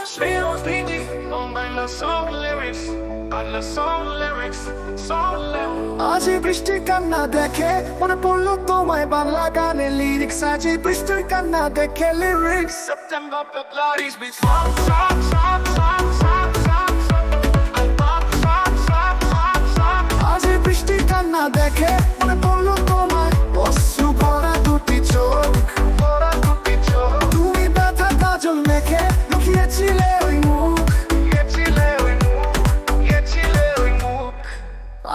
Sweet speedy, on my love song lyrics, I love song lyrics, song lyrics. আজ এই বৃষ্টির কান্না দেখে মনে পড়লো তোমায় বাংলা গানের লিরিক্স আজ এই বৃষ্টির কান্না দেখে lyrics September, the bloodies be song, song, song, song, song,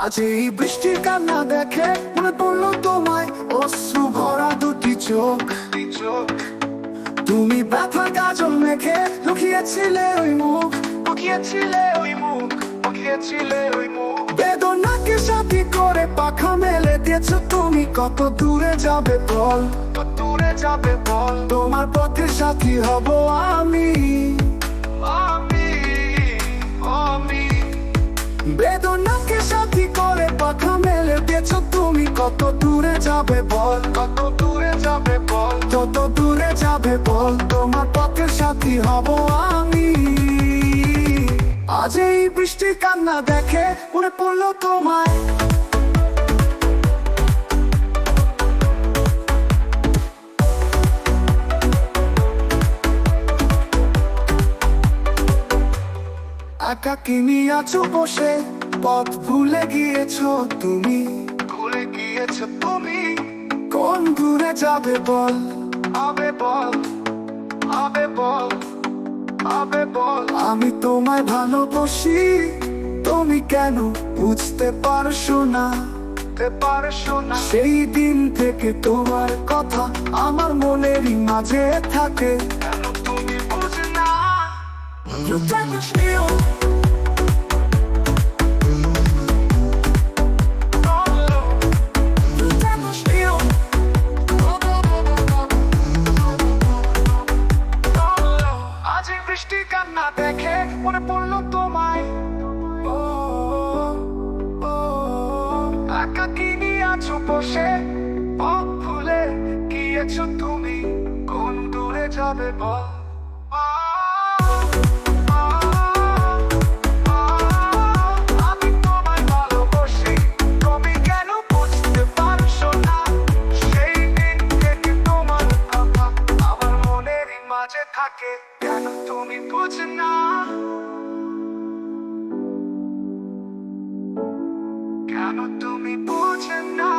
আজ এই বৃষ্টির কান্না দেখে মনে পড়ল তোমায়। অশ্রু ভরা দুটি চোখ। তুমি ব্যথা কাজল মেখে লুকিয়েছিলে ওই মুখ। লুকিয়েছিলে ওই মুখ, লুকিয়েছিলে ওই মুখ। বেদনাকে সাথী করে পাখা মেলে দিয়েছ তুমি। কত দূরে যাবে বল? কত দূরে যাবে বল? তোমার পথে সাথী হব আমি। আমি আমি। বেদনাকে কত দূরে যাবে বল? কত দূরে যাবে বল? যত দূরে যাবে বল তোমার পথে সাথী হব আমি। আজ এই বৃষ্টির কান্না দেখে মনে পড়ল তোমায়। একা কিনি আছো বসে পথ ভুলে গিয়েছো তুমি। তুমি। কোন যাবে বল? আবে বল আবে বল আবে বল। আমি তোমায় ভালোবাসি তুমি কেন বুঝতে পারছ না? সেই দিন থেকে তোমার কথা আমার মনেরই মাঝে থাকে। তুমি বুঝ না? বৃষ্টি কান্না দেখে মনে পড়ল তোমায়। ও, একাকিনী আছো বসে? ভুলে গিয়েছো তুমি। কোন দূরে যাবে বল? মাঝে থাকে কেন তুমি বুঝ না? কেন তুমি বুঝ না?